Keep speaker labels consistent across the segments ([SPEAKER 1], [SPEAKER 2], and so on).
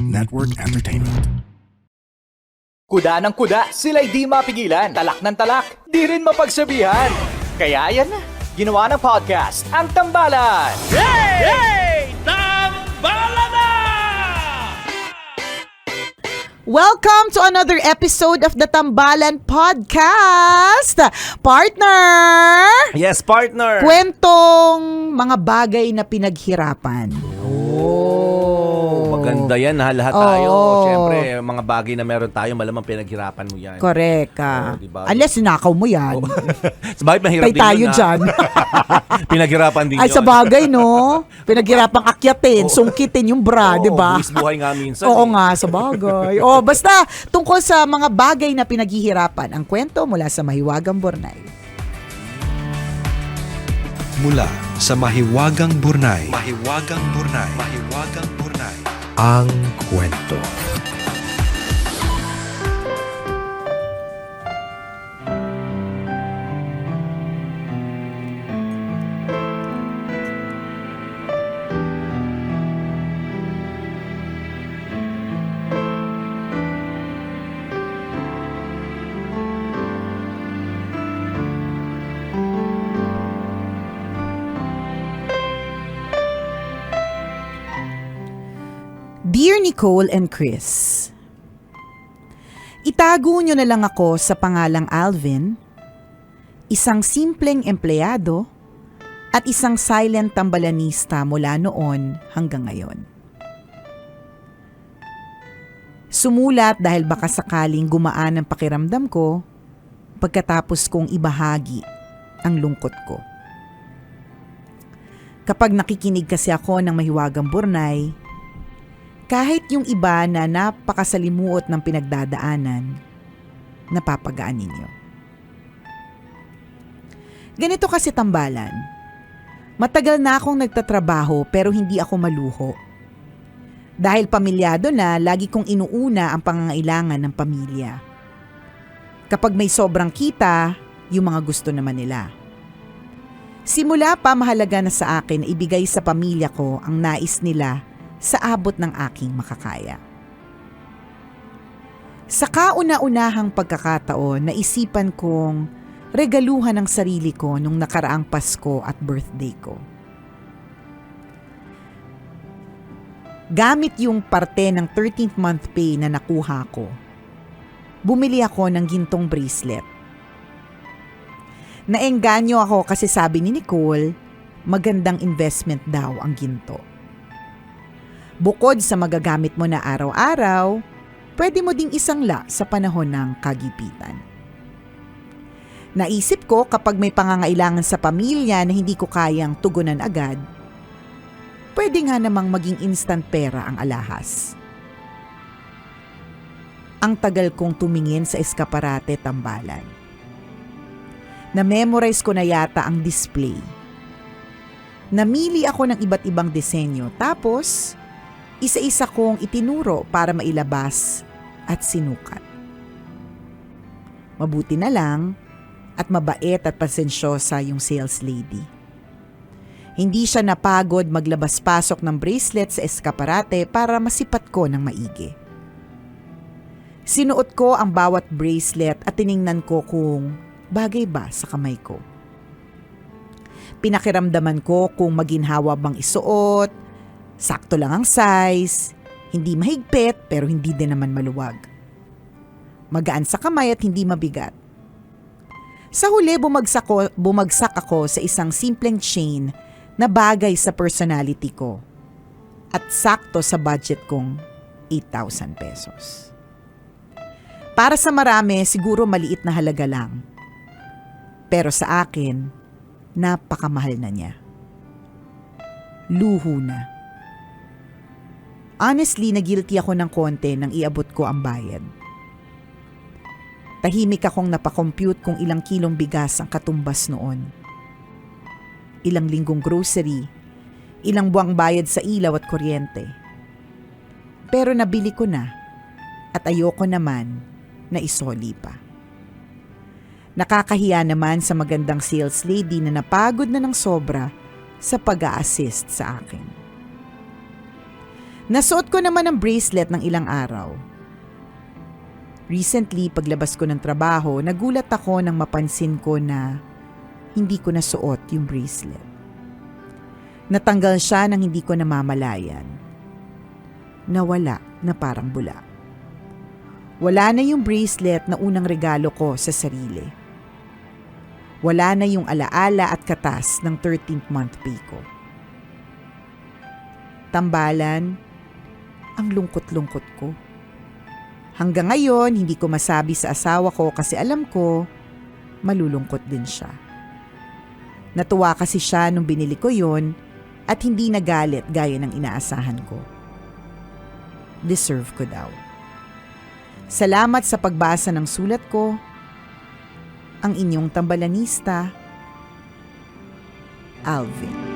[SPEAKER 1] Network Entertainment.
[SPEAKER 2] Kuda ng kuda, sila'y di mapigilan. Talak ng talak, di rin mapagsabihan. Kaya yan na, ginawa ng podcast, ang Tambalan.
[SPEAKER 3] Hey! Tambala na!
[SPEAKER 4] Welcome to another episode of the Tambalan Podcast! Partner!
[SPEAKER 5] Yes, partner.
[SPEAKER 4] Kwentong mga bagay na pinaghirapan.
[SPEAKER 5] Oh, maganda yan ha, lahat
[SPEAKER 4] Oo.
[SPEAKER 5] tayo. Siyempre, mga bagay na meron tayo, malamang pinaghirapan mo yan.
[SPEAKER 4] Correct.
[SPEAKER 5] Oo, diba?
[SPEAKER 4] Unless sinakaw mo yan.
[SPEAKER 5] sa bagay, mahirap
[SPEAKER 4] Tay
[SPEAKER 5] din
[SPEAKER 4] tayo
[SPEAKER 5] yun, ha?
[SPEAKER 4] dyan.
[SPEAKER 5] Pinaghirapan din
[SPEAKER 4] Ay,
[SPEAKER 5] yun.
[SPEAKER 4] sa bagay, no? Pinaghirapang akyatin, sungkitin yung bra,
[SPEAKER 5] Oo,
[SPEAKER 4] di ba?
[SPEAKER 5] buwis buhay nga minsan.
[SPEAKER 4] Oo
[SPEAKER 5] eh.
[SPEAKER 4] nga, sa bagay. O, basta, tungkol sa mga bagay na pinaghihirapan, ang kwento mula sa Mahiwagang Bornay.
[SPEAKER 1] Mula sa Mahiwagang Burnay. Mahiwagang Burnay. Mahiwagang Burnay. Ang
[SPEAKER 4] Dear Nicole and Chris, Itago nyo na lang ako sa pangalang Alvin, isang simpleng empleyado at isang silent tambalanista mula noon hanggang ngayon. Sumulat dahil baka sakaling gumaan ang pakiramdam ko pagkatapos kong ibahagi ang lungkot ko. Kapag nakikinig kasi ako ng mahiwagang burnay, kahit yung iba na napakasalimuot ng pinagdadaanan, napapagaan ninyo. Ganito kasi tambalan. Matagal na akong nagtatrabaho pero hindi ako maluho. Dahil pamilyado na, lagi kong inuuna ang pangangailangan ng pamilya. Kapag may sobrang kita, yung mga gusto naman nila. Simula pa mahalaga na sa akin na ibigay sa pamilya ko ang nais nila sa abot ng aking makakaya. Sa kauna-unahang pagkakataon, naisipan kong regaluhan ang sarili ko nung nakaraang Pasko at birthday ko. Gamit yung parte ng 13th month pay na nakuha ko, bumili ako ng gintong bracelet. Naengganyo ako kasi sabi ni Nicole, magandang investment daw ang ginto. Bukod sa magagamit mo na araw-araw, pwede mo ding isangla sa panahon ng kagipitan. Naisip ko kapag may pangangailangan sa pamilya na hindi ko kayang tugunan agad, pwede nga namang maging instant pera ang alahas. Ang tagal kong tumingin sa eskaparate tambalan. Na-memorize ko na yata ang display. Namili ako ng iba't ibang disenyo tapos isa-isa kong itinuro para mailabas at sinukat. Mabuti na lang at mabait at pasensyosa yung sales lady. Hindi siya napagod maglabas-pasok ng bracelet sa eskaparate para masipat ko ng maigi. Sinuot ko ang bawat bracelet at tiningnan ko kung bagay ba sa kamay ko. Pinakiramdaman ko kung maginhawa bang isuot, sakto lang ang size, hindi mahigpit pero hindi din naman maluwag. Magaan sa kamay at hindi mabigat. Sa huli bumagsak, ko, bumagsak ako sa isang simpleng chain na bagay sa personality ko at sakto sa budget kong 8,000 pesos. Para sa marami, siguro maliit na halaga lang. Pero sa akin, napakamahal na niya. Luho na. Honestly, nagilty ako ng konti nang iabot ko ang bayad. Tahimik akong napakompute kung ilang kilong bigas ang katumbas noon. Ilang linggong grocery, ilang buwang bayad sa ilaw at kuryente. Pero nabili ko na at ayoko naman na isoli pa. Nakakahiya naman sa magandang sales lady na napagod na ng sobra sa pag assist sa akin. Nasuot ko naman ang bracelet ng ilang araw. Recently, paglabas ko ng trabaho, nagulat ako nang mapansin ko na hindi ko nasuot yung bracelet. Natanggal siya nang hindi ko namamalayan. Nawala na parang bula. Wala na yung bracelet na unang regalo ko sa sarili. Wala na yung alaala at katas ng 13th month pay ko. Tambalan, ang lungkot-lungkot ko. Hanggang ngayon, hindi ko masabi sa asawa ko kasi alam ko, malulungkot din siya. Natuwa kasi siya nung binili ko yon at hindi nagalit gaya ng inaasahan ko. Deserve ko daw. Salamat sa pagbasa ng sulat ko. Ang inyong tambalanista, Alvin.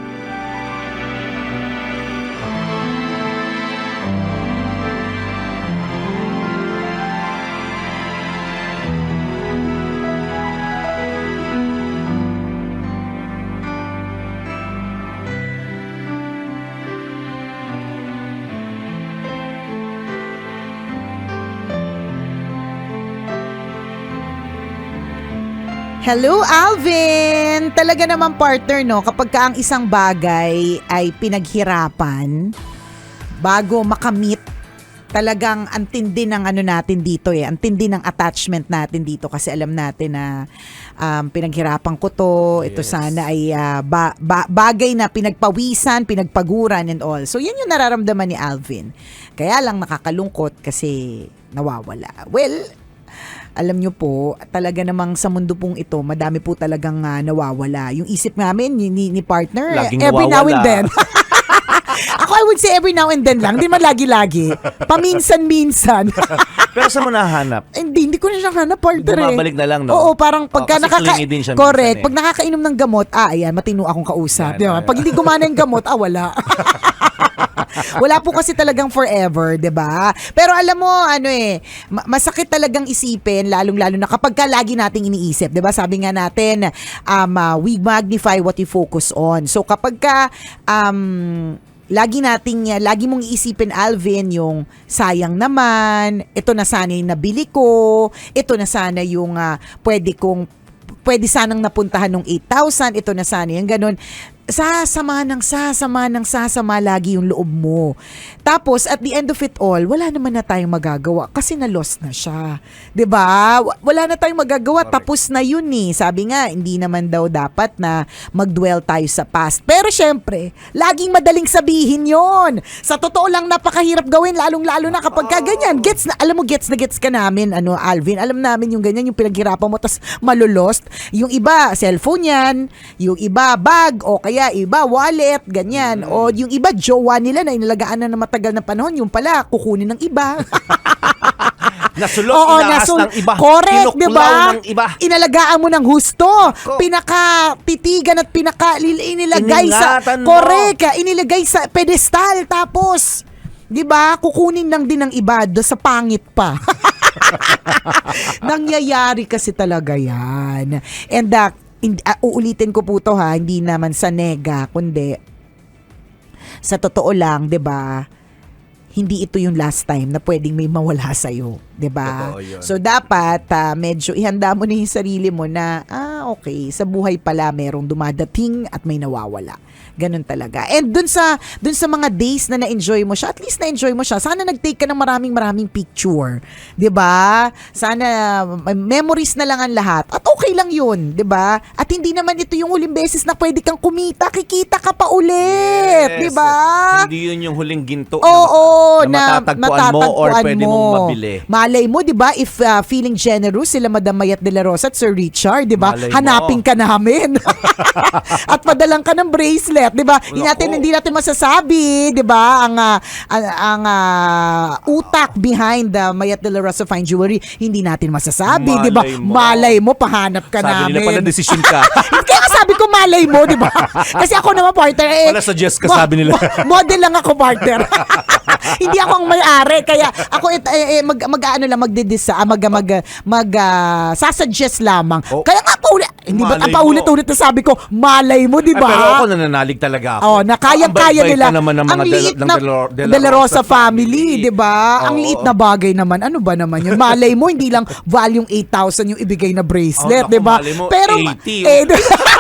[SPEAKER 4] Hello, Alvin! Talaga naman partner, no? Kapag ka ang isang bagay ay pinaghirapan bago makamit, talagang antindi ng ano natin dito eh. Antindi ng attachment natin dito kasi alam natin na um, pinaghirapan ko to. Ito
[SPEAKER 5] Yes.
[SPEAKER 4] sana ay ah, ba- ba- bagay na pinagpawisan, pinagpaguran and all. So, yan yung nararamdaman ni Alvin. Kaya lang nakakalungkot kasi nawawala. Well, alam nyo po, talaga namang sa mundo pong ito, madami po talagang ah, nawawala. Yung isip namin, ni, ni, ni partner,
[SPEAKER 5] Laging
[SPEAKER 4] every now and
[SPEAKER 5] nawawala.
[SPEAKER 4] then. Ako, I would say every now and then lang. Hindi man lagi-lagi. Paminsan-minsan.
[SPEAKER 5] Pero sa mo nahanap?
[SPEAKER 4] hindi, hindi ko na siya hanap, partner eh.
[SPEAKER 5] Bumabalik na lang, no?
[SPEAKER 4] Oo, parang pagka
[SPEAKER 5] Oh,
[SPEAKER 4] nakaka...
[SPEAKER 5] din siya
[SPEAKER 4] Correct.
[SPEAKER 5] minsan eh.
[SPEAKER 4] Pag nakakainom ng gamot, ah, ayan, matino akong kausap.
[SPEAKER 5] Yan,
[SPEAKER 4] Di ba?
[SPEAKER 5] yan.
[SPEAKER 4] Pag hindi gumana yung gamot, ah, wala. Wala po kasi talagang forever, 'di ba? Pero alam mo, ano eh, ma- masakit talagang isipin lalong-lalo na kapag ka lagi nating iniisip, 'di ba? Sabi nga natin, um, uh, we magnify what you focus on. So kapag ka um lagi nating lagi mong iisipin Alvin yung sayang naman, ito na sana yung nabili ko, ito na sana yung ah, pwede kong pwede sanang napuntahan ng 8,000, ito na sana yung ganun. Sasama ng sasama ng sasama lagi yung loob mo. Tapos, at the end of it all, wala naman na tayong magagawa kasi na-lost na siya. 'Di ba? Wa- Wala na tayong magagawa. Tapos na yun eh. Sabi nga, hindi naman daw dapat na mag-dwell tayo sa past. Pero syempre, laging madaling sabihin yon. Sa totoo lang, napakahirap gawin, lalong-lalo na kapag ka ganyan. Gets na, alam mo, gets na gets ka namin, ano, Alvin. Alam namin yung ganyan, yung pinaghirapan mo, tas malulost. Yung iba, cellphone yan. Yung iba, bag. O kaya, iba, wallet. Ganyan. O yung iba, jowa nila na inalagaan na ng matagal na panahon. Yung pala, kukunin ng iba.
[SPEAKER 5] Nasulot,
[SPEAKER 4] Oo,
[SPEAKER 5] inaas
[SPEAKER 4] nasul-
[SPEAKER 5] ng iba.
[SPEAKER 4] Correct, di
[SPEAKER 5] kinuklaw
[SPEAKER 4] ba?
[SPEAKER 5] ng iba.
[SPEAKER 4] Inalagaan mo ng husto. Pinaka titigan at pinaka inilagay sa
[SPEAKER 5] Iningatan mo.
[SPEAKER 4] correct, ah, inilagay sa pedestal tapos 'di ba? Kukunin lang din ng iba do sa pangit pa. Nangyayari kasi talaga 'yan. And uh, in- ah, uulitin ko po to ha, hindi naman sa nega kundi sa totoo lang, 'di ba? Hindi ito yung last time na pwedeng may mawala sa iyo, 'di ba? So dapat ah, medyo ihanda mo na yung sarili mo na ah okay, sa buhay pala merong dumadating at may nawawala. Ganun talaga. And dun sa dun sa mga days na na-enjoy mo siya, at least na-enjoy mo siya. Sana nag-take ka ng maraming maraming picture, 'di ba? Sana memories na lang ang lahat. At okay lang 'yun, 'di ba? At hindi naman ito yung huling beses na pwede kang kumita, kikita ka pa ulit,
[SPEAKER 5] Yes.
[SPEAKER 4] 'di ba?
[SPEAKER 5] Hindi yun yung huling ginto
[SPEAKER 4] Oo,
[SPEAKER 5] na,
[SPEAKER 4] na,
[SPEAKER 5] matatagpuan mo or pwede
[SPEAKER 4] mo.
[SPEAKER 5] mong mabili.
[SPEAKER 4] Malay mo, 'di ba? If uh, feeling generous sila Madam Mayat de la Rosa at Sir Richard, 'di ba?
[SPEAKER 5] Malay mo.
[SPEAKER 4] Hanapin ka namin. at padalang ka ng bracelet, 'di ba? Hindi natin hindi natin masasabi, 'di ba? Ang ah, ang, ang ah, utak behind the Mayat de la Rosa fine jewelry, hindi natin masasabi, 'di ba?
[SPEAKER 5] Malay mo.
[SPEAKER 4] Pahanap ka
[SPEAKER 5] Sabi
[SPEAKER 4] namin.
[SPEAKER 5] nila pala decision ka.
[SPEAKER 4] Kaya sabi ko malay mo, di ba? Kasi ako naman partner eh.
[SPEAKER 5] Wala suggest ka, sabi nila.
[SPEAKER 4] mo- model lang ako partner. Hindi ako ang may-ari kaya ako it, eh, eh, mag mag ano lang magdedesa mag mag, mag ah, sasuggest lamang.
[SPEAKER 5] Oh.
[SPEAKER 4] Kaya paulit, hindi ba
[SPEAKER 5] Malay
[SPEAKER 4] ang paulit-ulit na sabi ko, malay mo, di ba?
[SPEAKER 5] pero ako nananalig talaga ako.
[SPEAKER 4] Oh, na kayang-kaya
[SPEAKER 5] Ang bait-bait
[SPEAKER 4] nila.
[SPEAKER 5] naman ng mga
[SPEAKER 4] ang liit na De La Rosa family, di ba? Ang liit na bagay naman. Ano ba naman yun? Malay mo, hindi lang volume 8,000 yung ibigay na bracelet,
[SPEAKER 5] Oh,
[SPEAKER 4] di ba? Pero,
[SPEAKER 5] 80.
[SPEAKER 4] eh,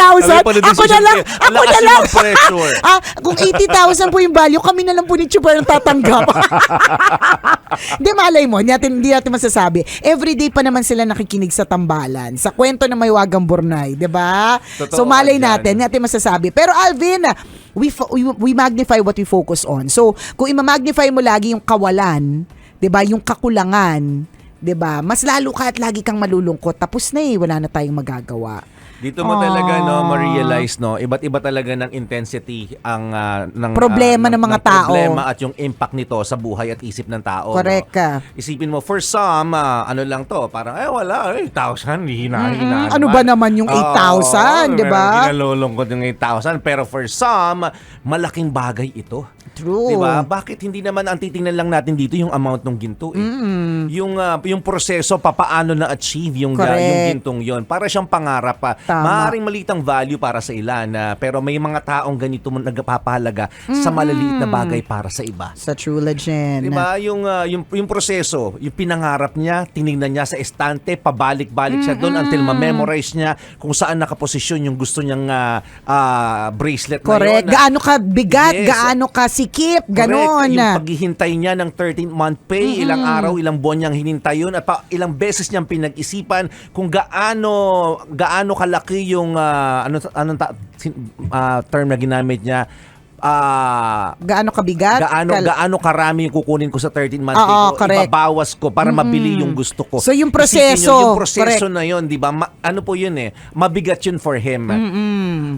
[SPEAKER 4] 80,000?
[SPEAKER 5] Kami pa na din
[SPEAKER 4] Ako na lang, ako na lang. ah, kung 80,000 po yung value, kami na lang po ni Chubar ang tatanggap. Hindi, malay mo, hindi natin, hindi natin masasabi. Everyday pa naman sila nakikinig sa tambalan, sa kwento ng may wagang burnay, di ba?
[SPEAKER 5] Totoo
[SPEAKER 4] So malay
[SPEAKER 5] yan.
[SPEAKER 4] natin, hindi natin masasabi. Pero Alvin, we, we, we magnify what we focus on. So, kung ima-magnify mo lagi yung kawalan, di ba, yung kakulangan, di ba, mas lalo ka at lagi kang malulungkot. Tapos na eh, wala na tayong magagawa.
[SPEAKER 5] Dito mo talaga no ma-realize no, iba't iba talaga ng intensity ang ah, ng
[SPEAKER 4] Problema
[SPEAKER 5] ah,
[SPEAKER 4] ng mga
[SPEAKER 5] ng
[SPEAKER 4] tao.
[SPEAKER 5] Problema at yung impact nito sa buhay at isip ng tao.
[SPEAKER 4] Correct
[SPEAKER 5] no?
[SPEAKER 4] ka.
[SPEAKER 5] Isipin mo for some ah, ano lang to, parang eh wala, eh 1,000 hina-hina.
[SPEAKER 4] Mm-mm. Ano ba naman yung 8,000, di ba?
[SPEAKER 5] Kinalulungkot yung 8,000 pero for some malaking bagay ito.
[SPEAKER 4] True.
[SPEAKER 5] Di ba? Bakit hindi naman ang titingnan lang natin dito yung amount ng ginto eh. Yung ah, yung proseso papaano na achieve yung ga-
[SPEAKER 4] Correct.
[SPEAKER 5] yung gintong yon para siyang pangarap pa.
[SPEAKER 4] Tama.
[SPEAKER 5] Maaring malitang value para sa ilan na pero may mga taong ganito mo nagpapahalaga sa malaliit na bagay para sa iba.
[SPEAKER 4] Sa True Legend.
[SPEAKER 5] Di ba? Yung, ah, yung, yung proseso, yung pinangarap niya, tinignan niya sa estante, pabalik-balik siya doon until ma-memorize niya kung saan nakaposisyon yung gusto niyang ah, ah, bracelet
[SPEAKER 4] Correct.
[SPEAKER 5] na yun.
[SPEAKER 4] Gaano ka bigat,
[SPEAKER 5] Yes.
[SPEAKER 4] gaano ka sikip, ganon.
[SPEAKER 5] Correct. Yung paghihintay niya ng 13th month pay, ilang araw, ilang buwan niyang hinintay yun at pa, ilang beses niyang pinag-isipan kung gaano gaano kalaki yung ah, ano anong ta- ah, term na ginamit niya ah
[SPEAKER 4] gaano ka bigat.
[SPEAKER 5] gaano
[SPEAKER 4] kal-
[SPEAKER 5] gaano karami yung kukunin ko sa 13 month
[SPEAKER 4] Oo,
[SPEAKER 5] ko
[SPEAKER 4] correct.
[SPEAKER 5] ibabawas ko para mabili yung gusto ko
[SPEAKER 4] So, yung
[SPEAKER 5] Isipin
[SPEAKER 4] proseso,
[SPEAKER 5] yun, yung proseso
[SPEAKER 4] correct.
[SPEAKER 5] na yun di ba Ma- ano po yun eh mabigat yun for him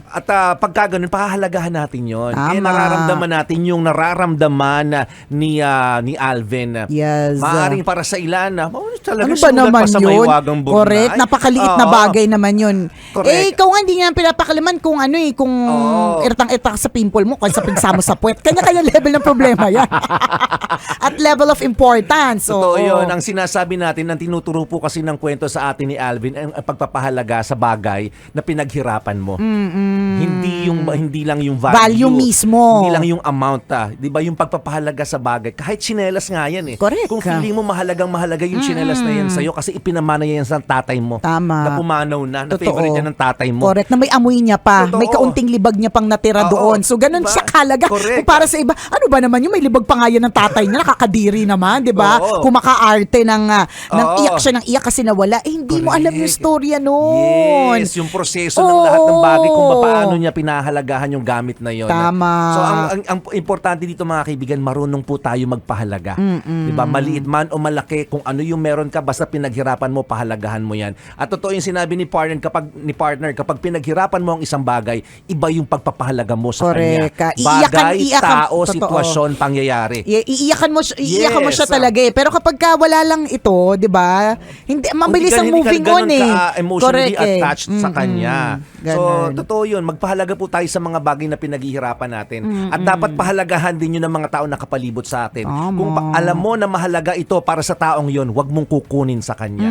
[SPEAKER 5] at ah, pagka ganun pahahalagahan natin yun
[SPEAKER 4] Tama.
[SPEAKER 5] eh nararamdaman natin yung nararamdaman na ni ah, ni Alvin
[SPEAKER 4] Yes.
[SPEAKER 5] maaring para sa ilan na oh, talaga
[SPEAKER 4] Ano ba
[SPEAKER 5] sulat
[SPEAKER 4] naman
[SPEAKER 5] pa sa
[SPEAKER 4] yun?
[SPEAKER 5] Burnay.
[SPEAKER 4] Correct. Napakaliit na
[SPEAKER 5] Oo.
[SPEAKER 4] bagay naman yun.
[SPEAKER 5] Correct.
[SPEAKER 4] Eh, ikaw nga hindi nga pinapakalaman kung ano eh, kung
[SPEAKER 5] Oo.
[SPEAKER 4] irtang-irtang sa pimple mo, kung sa pigsamo sa puwet. Kanya-kanya level ng problema yan. At level of importance.
[SPEAKER 5] Totoo
[SPEAKER 4] oo.
[SPEAKER 5] yun. Ang sinasabi natin, ang tinuturo po kasi ng kwento sa atin ni Alvin, ang ang pagpapahalaga sa bagay na pinaghirapan mo. Hindi yung hindi lang yung value.
[SPEAKER 4] Value mismo.
[SPEAKER 5] Hindi lang yung amount. Ah. 'Di ba yung pagpapahalaga sa bagay. Kahit tsinelas nga yan eh.
[SPEAKER 4] Correct
[SPEAKER 5] Kung feeling mo mahalagang mahalaga yung tsinelas na yan sa'yo kasi ipinamana yan sa tatay mo.
[SPEAKER 4] Tama.
[SPEAKER 5] Na pumanaw na. Na
[SPEAKER 4] Totoo.
[SPEAKER 5] favorite yan ng tatay mo.
[SPEAKER 4] Correct. Na may amoy niya pa.
[SPEAKER 5] Totoo.
[SPEAKER 4] May kaunting libag niya pang natira
[SPEAKER 5] Oo.
[SPEAKER 4] doon. So, ganun
[SPEAKER 5] Diba?
[SPEAKER 4] siya kalaga.
[SPEAKER 5] Correct.
[SPEAKER 4] Kung para sa iba, ano ba naman yung may libag pa nga yan ng tatay niya, nakakadiri naman, di ba?
[SPEAKER 5] Oo.
[SPEAKER 4] Kumakaarte ng, ah, ng
[SPEAKER 5] Oo.
[SPEAKER 4] iyak siya ng iyak kasi nawala. Eh, hindi mo alam yung
[SPEAKER 5] Correct.
[SPEAKER 4] storya noon.
[SPEAKER 5] Yes, yung proseso ng lahat ng bagay kung
[SPEAKER 4] Oo.
[SPEAKER 5] paano niya pinahalagahan yung gamit na yon.
[SPEAKER 4] Tama.
[SPEAKER 5] So ang, ang, ang importante dito mga kaibigan, marunong po tayo magpahalaga. 'Di ba? Maliit man o malaki, kung ano yung meron ka basta pinaghirapan mo, pahalagahan mo 'yan. At totoo yung sinabi ni partner kapag ni partner kapag pinaghirapan mo ang isang bagay, iba yung pagpapahalaga mo sa
[SPEAKER 4] Correct.
[SPEAKER 5] kanya.
[SPEAKER 4] Iiyakan-
[SPEAKER 5] Bagay,
[SPEAKER 4] iiyakan-
[SPEAKER 5] tao,
[SPEAKER 4] totoo.
[SPEAKER 5] sitwasyon, pangyayari.
[SPEAKER 4] I- iiyakan mo iiyakan mo
[SPEAKER 5] Yes.
[SPEAKER 4] siya talaga eh. Pero kapag ka wala lang ito, 'di ba? Hindi mabilis ang moving on eh.
[SPEAKER 5] ka, emotionally
[SPEAKER 4] Correct eh.
[SPEAKER 5] attached sa
[SPEAKER 4] Mm-mm.
[SPEAKER 5] kanya. So,
[SPEAKER 4] Ganun.
[SPEAKER 5] totoo yun. Magpahalaga po tayo sa mga bagay na pinaghihirapan natin. At dapat pahalagahan din yun ng mga tao na kapalibot sa atin.
[SPEAKER 4] Tama.
[SPEAKER 5] Kung pa- alam mo na mahalaga ito para sa taong yun, wag mong kukunin sa kanya.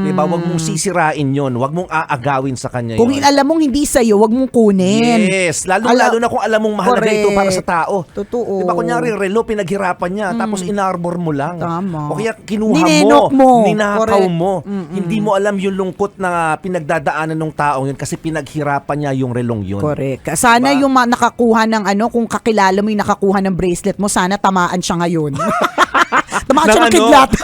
[SPEAKER 5] Diba? Wag mong sisirain yun. Wag mong aagawin sa kanya
[SPEAKER 4] Kung
[SPEAKER 5] yun.
[SPEAKER 4] alam mong hindi sa'yo, wag mong kunin.
[SPEAKER 5] Yes, lalo
[SPEAKER 4] Ala-
[SPEAKER 5] lalo na kung alam mong mahalaga
[SPEAKER 4] Correct.
[SPEAKER 5] ito para sa tao.
[SPEAKER 4] Totoo.
[SPEAKER 5] Diba kunyari relo pinaghirapan niya tapos inarbor mo lang.
[SPEAKER 4] Tama.
[SPEAKER 5] O kaya kinuha
[SPEAKER 4] Ninenok mo.
[SPEAKER 5] ninakaw
[SPEAKER 4] Correct.
[SPEAKER 5] mo. Hindi mo alam yung lungkot na pinagdadaanan ng taong yun kasi pinaghirapan niya yung relong yun.
[SPEAKER 4] Correct. Sana
[SPEAKER 5] Diba?
[SPEAKER 4] yung nakakuha ng ano, kung kakilala mo yung nakakuha ng bracelet mo, sana tamaan siya ngayon. tamaan siya
[SPEAKER 5] Ng
[SPEAKER 4] ng
[SPEAKER 5] ano?
[SPEAKER 4] kidlat.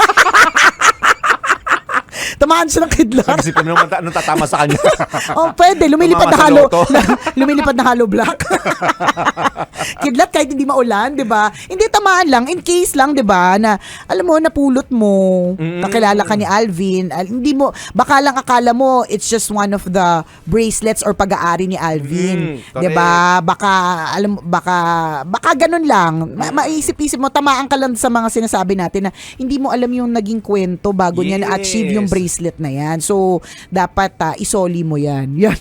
[SPEAKER 4] tamaan siya ng kidlat.
[SPEAKER 5] Nag-isip ko naman ta- anong tatama sa kanya.
[SPEAKER 4] oh, pwede. Lumilipad na
[SPEAKER 5] Tumama sa
[SPEAKER 4] halo.
[SPEAKER 5] loto.
[SPEAKER 4] lumilipad na halo block. Kidlat kahit hindi maulan, 'di ba? Hindi tamaan lang in case lang, 'di ba, na alam mo napulot mo, kakilala ka ni Alvin, al- hindi mo baka lang akala mo it's just one of the bracelets or pag-aari ni Alvin,
[SPEAKER 5] Mm,
[SPEAKER 4] 'di ba? Baka alam mo- baka baka ganun lang. Ma- maisip-isip mo tamaan ka lang sa mga sinasabi natin na hindi mo alam yung naging kwento bago niya na-achieve yung
[SPEAKER 5] Yes.
[SPEAKER 4] Bracelet na yan. So dapat ah, isoli mo yan. Yan.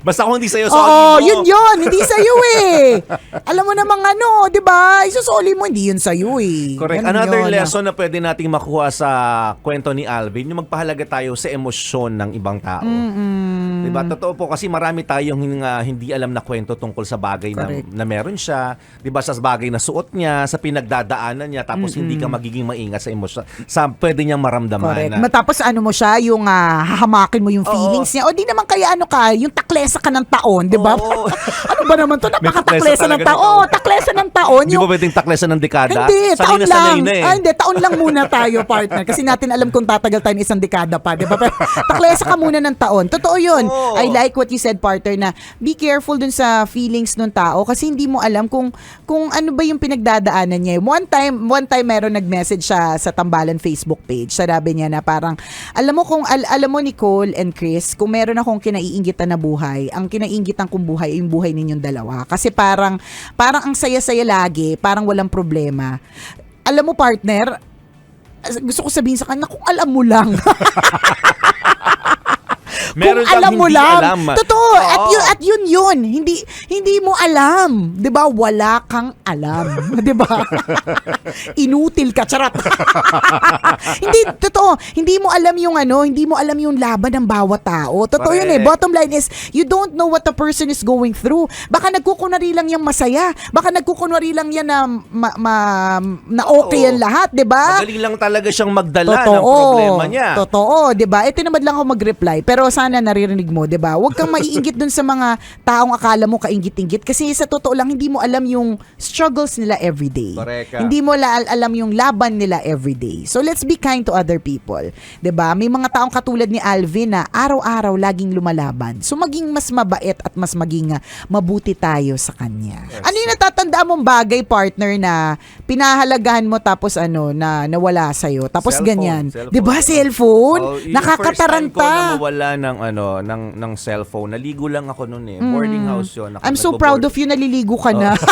[SPEAKER 5] Basta kung hindi sa'yo,
[SPEAKER 4] Oo,
[SPEAKER 5] sorry mo.
[SPEAKER 4] yun yun. Hindi sa'yo eh. Alam mo namang ano, di ba? isusoli mo, hindi yun sa'yo eh.
[SPEAKER 5] Correct.
[SPEAKER 4] Ganun
[SPEAKER 5] Another
[SPEAKER 4] yun.
[SPEAKER 5] lesson na pwede nating makuha sa kwento ni Alvin, yung magpahalaga tayo sa emosyon ng ibang tao. Diba? Totoo po kasi marami tayong ah, hindi alam na kwento tungkol sa bagay na,
[SPEAKER 4] Correct.
[SPEAKER 5] na meron siya. Diba? Sa bagay na suot niya, sa pinagdadaanan niya, tapos hindi ka magiging maingat sa emosyon. Sa pwede niyang maramdaman
[SPEAKER 4] Correct.
[SPEAKER 5] na.
[SPEAKER 4] Matapos ano mo siya, yung ah, hahamakin mo yung feelings niya. O di naman kaya ano ka, yung taklesa ka ng taon, di ba?
[SPEAKER 5] Oo.
[SPEAKER 4] ano ba naman to? Napaka-taklesa
[SPEAKER 5] taklesa
[SPEAKER 4] ng
[SPEAKER 5] talaga
[SPEAKER 4] taon. Oo,
[SPEAKER 5] taon.
[SPEAKER 4] taklesa ng taon.
[SPEAKER 5] Hindi ba pwedeng taklesan ng dekada?
[SPEAKER 4] Hindi,
[SPEAKER 5] Sanay
[SPEAKER 4] taon
[SPEAKER 5] na
[SPEAKER 4] lang.
[SPEAKER 5] na eh.
[SPEAKER 4] Ah, hindi, taon lang muna tayo, partner. Kasi natin alam kung tatagal tayo ng isang dekada pa, di ba? Pero taklesa ka muna ng taon. Totoo yun.
[SPEAKER 5] Oo.
[SPEAKER 4] I like what you said, partner, na be careful dun sa feelings ng tao kasi hindi mo alam kung kung ano ba yung pinagdadaanan niya. One time, one time meron nag-message siya sa Tambalan Facebook page. Sabi niya na parang, alam mo kung, al- alam mo Nicole and Chris, kung meron akong kinaiingitan na buhay, ang kinaiingitan kong buhay ay yung buhay ninyong dalawa. Kasi parang, parang ang saya-saya lagi, parang walang problema. Alam mo partner, gusto ko sabihin sa kanya, kung alam mo lang.
[SPEAKER 5] Meron
[SPEAKER 4] kung alam mo lang.
[SPEAKER 5] alam.
[SPEAKER 4] Totoo.
[SPEAKER 5] Oo.
[SPEAKER 4] At yun, at yun yun. Hindi, hindi mo alam. 'Di ba Wala kang alam. 'Di ba Inutil ka. Charot. hindi, totoo. Hindi mo alam yung ano, hindi mo alam yung laban ng bawat tao. Totoo yun eh. Bottom line is, you don't know what the person is going through. Baka nagkukunwari lang yung masaya. Baka nagkukunwari lang yan na, ma, ma- na okay
[SPEAKER 5] Oo.
[SPEAKER 4] yan lahat. 'di ba
[SPEAKER 5] Magaling lang talaga siyang magdala ng problema niya.
[SPEAKER 4] Totoo, 'di ba? Eh tinamad lang ako mag-reply, pero sana naririnig mo, 'di ba? Huwag kang maiinggit dun sa mga taong akala mo kainggit-inggit kasi sa totoo lang hindi mo alam yung struggles nila.
[SPEAKER 5] Correct ka.
[SPEAKER 4] Hindi mo la- alam yung laban nila everyday. So let's be kind to other people, 'di ba? May mga taong katulad ni Alvin na araw-araw laging lumalaban. So maging mas mabait at mas maging ah, mabuti tayo sa kanya. Ano yung natatandaan mong bagay partner na pinahalagahan mo tapos ano na nawala sa Tapos
[SPEAKER 5] Cellphone,
[SPEAKER 4] ganyan. 'Di ba cellphone?
[SPEAKER 5] Oh, yung First time ko
[SPEAKER 4] Nakakataranta.
[SPEAKER 5] na mawala ng ano ng ng cellphone. Naligo lang ako noon eh. Boarding house 'yon. Ako.
[SPEAKER 4] I'm so proud of you naliligo ka na.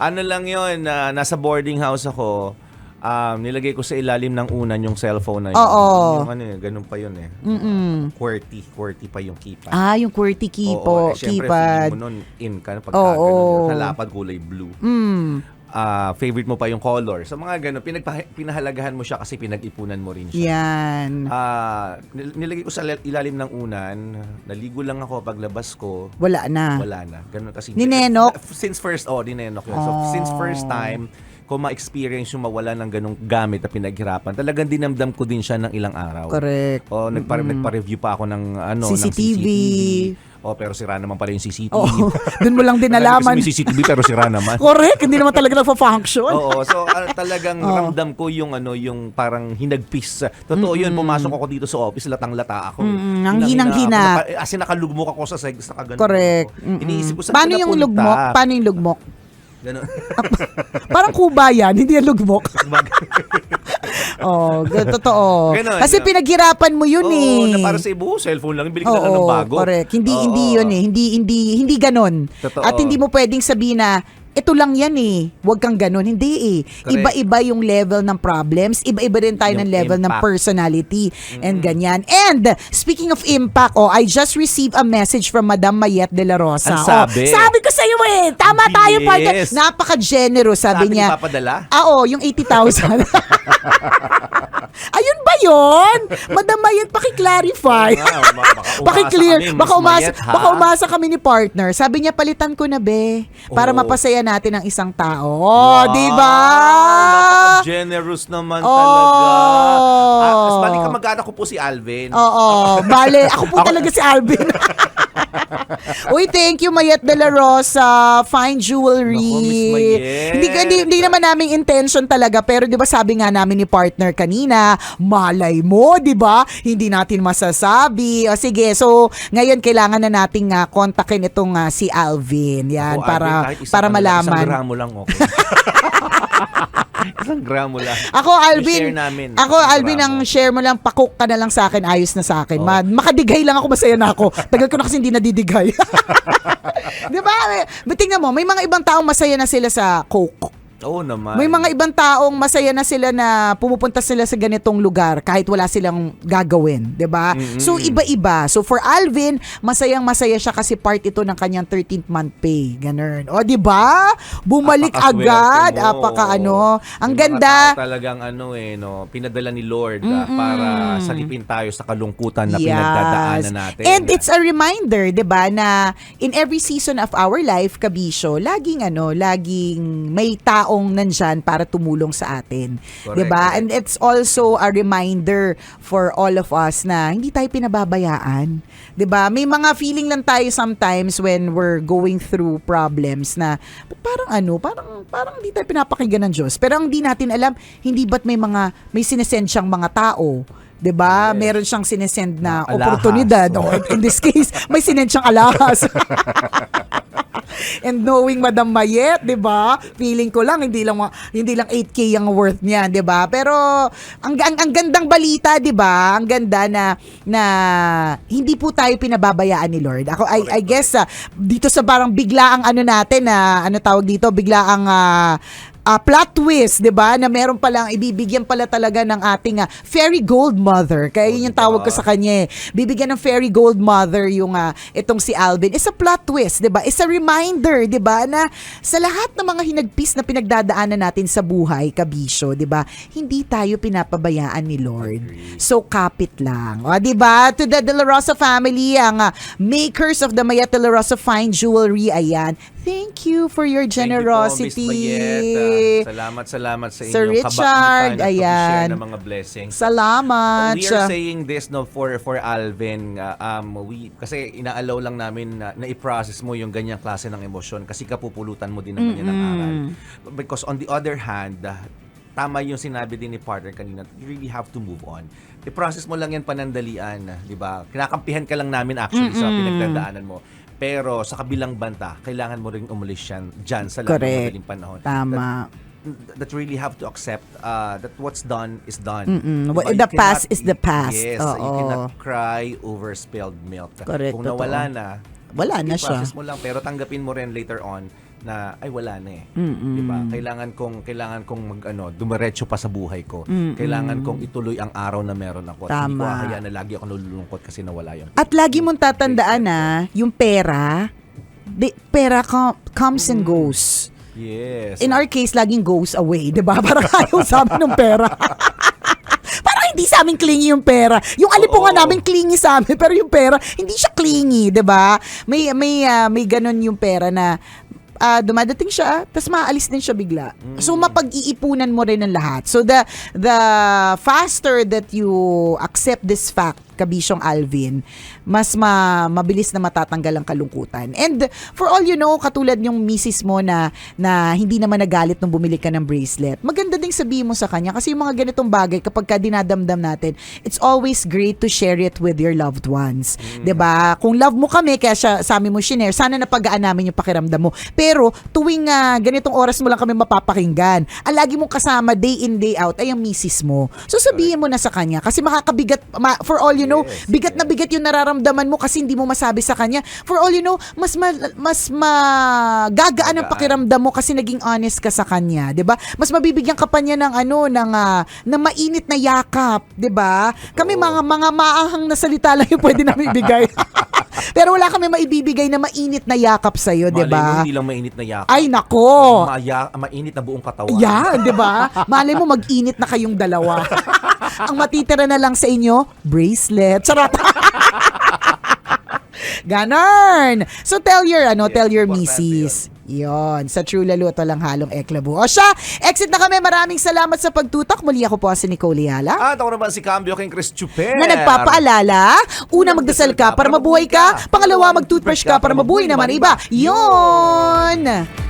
[SPEAKER 5] Ano lang 'yon, na nasa boarding house ako. Um, nilagay ko sa ilalim ng unan yung cellphone na yun.
[SPEAKER 4] Oo.
[SPEAKER 5] Yung ano eh, ganun pa yun eh.
[SPEAKER 4] Mm-mm.
[SPEAKER 5] QWERTY, QWERTY pa yung keypad.
[SPEAKER 4] Ah, yung QWERTY key
[SPEAKER 5] Oo,
[SPEAKER 4] po,
[SPEAKER 5] eh, syempre,
[SPEAKER 4] keypad.
[SPEAKER 5] feeling mo nun, in ka na pag
[SPEAKER 4] Oo.
[SPEAKER 5] ganun. Halapad kulay blue.
[SPEAKER 4] Mm.
[SPEAKER 5] Ah, favorite mo pa yung color. Sa mga ganun, pinagpa- pinahalagahan mo siya kasi pinag-ipunan mo rin siya.
[SPEAKER 4] Yan.
[SPEAKER 5] Nil- nilagay ko sa ilalim ng unan. Naligo lang ako paglabas ko.
[SPEAKER 4] Wala na.
[SPEAKER 5] Wala na. Ganun kasi.
[SPEAKER 4] Ninenok?
[SPEAKER 5] Since first, oh, ninenok yun. So,
[SPEAKER 4] Oh.
[SPEAKER 5] since first time, ko ma-experience yung mawala ng ganung gamit na pinaghirapan, talagang dinamdam ko din siya ng ilang araw.
[SPEAKER 4] Correct.
[SPEAKER 5] O, nagpa- nagpa-review pa ako ng ano, ng
[SPEAKER 4] CCTV.
[SPEAKER 5] O, pero sira naman pala yung CCTV.
[SPEAKER 4] Oo. Doon mo lang din
[SPEAKER 5] Kasi
[SPEAKER 4] nalaman.
[SPEAKER 5] may CCTV pero sira naman.
[SPEAKER 4] Correct. Hindi naman talaga nagpa-function.
[SPEAKER 5] Oo, so ah, talagang
[SPEAKER 4] Oo.
[SPEAKER 5] ramdam ko yung ano, yung parang hinagpis. Totoo yun, pumasok ako dito sa office, latang-lata ako. eh.
[SPEAKER 4] Mm, ang
[SPEAKER 5] Hinang-hina As in, nakalugmok ako sa segs, nakaganon
[SPEAKER 4] Correct.
[SPEAKER 5] ako.
[SPEAKER 4] Mm-mm.
[SPEAKER 5] Iniisip ko, saan
[SPEAKER 4] Paano yung lugmok? Paano yung lugmok?
[SPEAKER 5] Ganon.
[SPEAKER 4] Parang kuba yan, hindi yan lugmok. oh, totoo.
[SPEAKER 5] Ganon,
[SPEAKER 4] Kasi
[SPEAKER 5] no?
[SPEAKER 4] pinaghirapan mo yun
[SPEAKER 5] Oo,
[SPEAKER 4] eh.
[SPEAKER 5] na para sa ibo, cellphone lang, bili ka na lang ng bago.
[SPEAKER 4] correct. Hindi
[SPEAKER 5] Oo.
[SPEAKER 4] hindi 'yun eh. Hindi hindi hindi ganon.
[SPEAKER 5] Totoo.
[SPEAKER 4] At hindi mo pwedeng sabihin na ito lang yan eh. Huwag kang ganon. Hindi eh. Iba-iba yung level ng problems. Iba-iba rin tayo
[SPEAKER 5] Yung
[SPEAKER 4] ng level ng
[SPEAKER 5] impact.
[SPEAKER 4] personality. And ganyan. And speaking of impact, oh, I just received a message from Madam Mayet de la Rosa.
[SPEAKER 5] Ang sabi?
[SPEAKER 4] Oh, sabi ko sa iyo eh. Tama
[SPEAKER 5] Ang
[SPEAKER 4] tayo,
[SPEAKER 5] bilis.
[SPEAKER 4] partner. Napaka-generous, sabi,
[SPEAKER 5] Sabi
[SPEAKER 4] niya.
[SPEAKER 5] ipapadala?
[SPEAKER 4] Ah, oo, yung 80,000. Ayun ba yon? Madam Mayet, paki-clarify.
[SPEAKER 5] Ah, ma- baka umasa
[SPEAKER 4] Paki-clear.
[SPEAKER 5] kami,
[SPEAKER 4] Baka umasa,
[SPEAKER 5] Mayet, ha?
[SPEAKER 4] baka umasa kami ni partner. Sabi niya, palitan ko na be. Para
[SPEAKER 5] Oo.
[SPEAKER 4] mapasaya natin ang isang tao. Oh,
[SPEAKER 5] Wow,
[SPEAKER 4] di ba?
[SPEAKER 5] Napaka-generous naman
[SPEAKER 4] Oh.
[SPEAKER 5] talaga. Ah, mas bali ka mag-anak ko po si Alvin.
[SPEAKER 4] Oo. Bale, ako po talaga si Alvin. Uy, thank you Mayet de la Rosa. Fine jewelry.
[SPEAKER 5] Naku, Miss Mayet.
[SPEAKER 4] Hindi, hindi, hindi naman namin intention talaga. Pero di ba sabi nga namin ni partner kanina, malay mo, di ba? Hindi natin masasabi. O sige, so ngayon kailangan na nating uh, kontakin itong ah, si Alvin. Yan,
[SPEAKER 5] Ako,
[SPEAKER 4] para,
[SPEAKER 5] Alvin, kahit isang
[SPEAKER 4] para
[SPEAKER 5] ano lang, Isang
[SPEAKER 4] malaman.
[SPEAKER 5] gramo lang, okay. isang gramo lang.
[SPEAKER 4] Ako, Alvin,
[SPEAKER 5] I-share namin.
[SPEAKER 4] ako,
[SPEAKER 5] Isang
[SPEAKER 4] Alvin,
[SPEAKER 5] gramo.
[SPEAKER 4] ang share mo lang, pakuk ka na lang sa akin, ayos na sa akin.
[SPEAKER 5] Oh.
[SPEAKER 4] Ma- makadigay lang ako, masaya na ako. Tagal ko na kasi hindi nadidigay. Di ba? But tingnan mo, may mga ibang taong masaya na sila sa coke.
[SPEAKER 5] Oo naman.
[SPEAKER 4] May mga ibang taong masaya na sila na pumupunta sila sa ganitong lugar kahit wala silang gagawin, 'di ba? So iba-iba. So for Alvin, masayang masaya siya kasi part ito ng kanyang 13th month pay. Ganun. O 'di ba? Bumalik agad,
[SPEAKER 5] mo.
[SPEAKER 4] apaka ano. Ang
[SPEAKER 5] Yung mga
[SPEAKER 4] ganda.
[SPEAKER 5] tao talagang ano eh, no, pinadala ni Lord ah, para salipin tayo sa kalungkutan na pinagdadaanan natin.
[SPEAKER 4] And it's a reminder, 'di ba, na in every season of our life, kabisyo, laging ano, laging may taong nandyan para tumulong sa atin.
[SPEAKER 5] Correct,
[SPEAKER 4] 'Di ba? And it's also a reminder for all of us na hindi tayo pinababayaan. 'Di ba? May mga feeling lang tayo sometimes when we're going through problems na "Ba't parang ano, parang parang hindi tayo pinapakinggan ng Diyos. Pero ang hindi natin alam, hindi ba't may mga may sinesend siyang mga tao 'di ba? Meron siyang sinesend na
[SPEAKER 5] Alahas.
[SPEAKER 4] oportunidad. O, in this case, may sinend siyang alahas. And knowing Madam Mayet, 'di ba? Feeling ko lang hindi lang hindi lang 8k ang worth niya, 'di ba? Pero ang, ang ang gandang balita, 'di ba? Ang ganda na na hindi po tayo pinababayaan ni Lord. Ako I, I guess ah, dito sa parang bigla ang ano natin na ano tawag dito, bigla ang ah, ah, plot twist, 'di ba? Na meron palang ibibigyan pala talaga ng ating ah, fairy gold mother. Kaya yun yung tawag ko sa kanya. eh. Bibigyan ng fairy gold mother yung ah, itong si Alvin. It's a plot twist, 'di ba? It's a reminder, 'di ba, na sa lahat ng mga hinagpis na pinagdadaanan natin sa buhay, kabisyo, 'di ba? Hindi tayo pinapabayaan ni Lord. So kapit lang. O, 'di ba? To the De La Rosa family, ang ah, makers of the Maya De La Rosa fine jewelry, ayan. Thank you for your
[SPEAKER 5] Thank you po,
[SPEAKER 4] generosity.
[SPEAKER 5] Miss. Salamat, salamat sa
[SPEAKER 4] Sir
[SPEAKER 5] inyong
[SPEAKER 4] Richard,
[SPEAKER 5] kabaitan at
[SPEAKER 4] ayan.
[SPEAKER 5] pag-share ng mga blessings.
[SPEAKER 4] Salamat.
[SPEAKER 5] We are saying this no for for Alvin uh, um we kasi inaalaw lang namin na, na i-process mo yung ganyang klase ng emosyon kasi kapupulutan mo din naman yan ng aral. Because on the other hand, uh, tama yung sinabi din ni partner kanina, you really have to move on. I-process mo lang yan panandalian, 'di ba? Kinakampihan ka lang namin actually sa pinagdadaanan mo. Pero sa kabilang banta, kailangan mo ring umalis yan dyan sa lalong
[SPEAKER 4] Correct.
[SPEAKER 5] madaling panahon.
[SPEAKER 4] Tama.
[SPEAKER 5] That, that really have to accept uh, that what's done is done.
[SPEAKER 4] Mm-mm.
[SPEAKER 5] Diba?
[SPEAKER 4] The
[SPEAKER 5] You
[SPEAKER 4] past is the past.
[SPEAKER 5] Yes, you
[SPEAKER 4] Oo.
[SPEAKER 5] cannot cry over spilled milk.
[SPEAKER 4] Correct,
[SPEAKER 5] Kung nawala
[SPEAKER 4] totoo.
[SPEAKER 5] na,
[SPEAKER 4] Wala na siya.
[SPEAKER 5] process mo lang pero tanggapin mo rin later on na ay wala na eh.
[SPEAKER 4] Mm-mm.
[SPEAKER 5] 'Di ba? Kailangan kong kailangan kong mag ano, dumiretso pa sa buhay ko. Kailangan kong ituloy ang araw na meron ako. At hindi ko
[SPEAKER 4] Tama.
[SPEAKER 5] hahayaan na lagi ako nalulungkot kasi nawala yung
[SPEAKER 4] At lagi mong tatandaan na yung pera, di, pera com- comes and goes.
[SPEAKER 5] Yes.
[SPEAKER 4] In our case, laging goes away, di ba? Parang ayaw sa amin ng pera. Parang hindi sa amin clingy yung pera. Yung alipungan
[SPEAKER 5] Oo.
[SPEAKER 4] namin clingy sa amin, pero yung pera, hindi siya clingy, di ba? May, may, ah, may ganun yung pera na ah, dumadating siya, tapos maalis din siya bigla. So, mapag-iipunan mo rin ang lahat. So, the, the faster that you accept this fact, kabisyong Alvin, mas ma, mabilis na matatanggal ang kalungkutan. And for all you know, katulad yung misis mo na, na hindi naman nagalit nung bumili ka ng bracelet, maganda ding sabihin mo sa kanya kasi yung mga ganitong bagay, kapag ka dinadamdam natin, it's always great to share it with your loved ones. 'Di ba? Kung love mo kami, kaya siya, sa amin mo shinare, sana napagaan namin yung pakiramdam mo. Pero tuwing ah, ganitong oras mo lang kami mapapakinggan, ang lagi mong kasama day in, day out ay ang misis mo. So sabihin mo na sa kanya kasi makakabigat, ma- for all you know,
[SPEAKER 5] Yes,
[SPEAKER 4] bigat na bigat yung nararamdaman mo kasi hindi mo masabi sa kanya. For all you know, mas ma, mas magagaan ang pakiramdam mo kasi naging honest ka sa kanya, 'di ba? Mas mabibigyan ka pa niya ng ano ng ah, na mainit na yakap, 'di ba? Kami mga mga maahang na salita lang yung pwede namin ibigay. Pero wala kami maibibigay na mainit na yakap sa iyo, 'di ba?
[SPEAKER 5] hindi lang mainit na yakap.
[SPEAKER 4] Ay nako.
[SPEAKER 5] Maya, mainit na buong katawan.
[SPEAKER 4] Yan, 'di ba? Malay mo mag-init na kayong dalawa. Ang matitira na lang sa inyo, bracelet. Charot. Ganon. So tell your ano,
[SPEAKER 5] Yes,
[SPEAKER 4] tell your
[SPEAKER 5] importante
[SPEAKER 4] missis. Yon, sa True Laluto lang halong eklabu. O siya, exit na kami. Maraming salamat sa pagtutok. Muli ako po si Nicole Yala.
[SPEAKER 5] At ako naman si Cambio King Chris Chuper.
[SPEAKER 4] na nagpapaalala, una magdasal ka para mabuhay ka, pangalawa mag-toothbrush ka para mabuhay naman iba. Yon!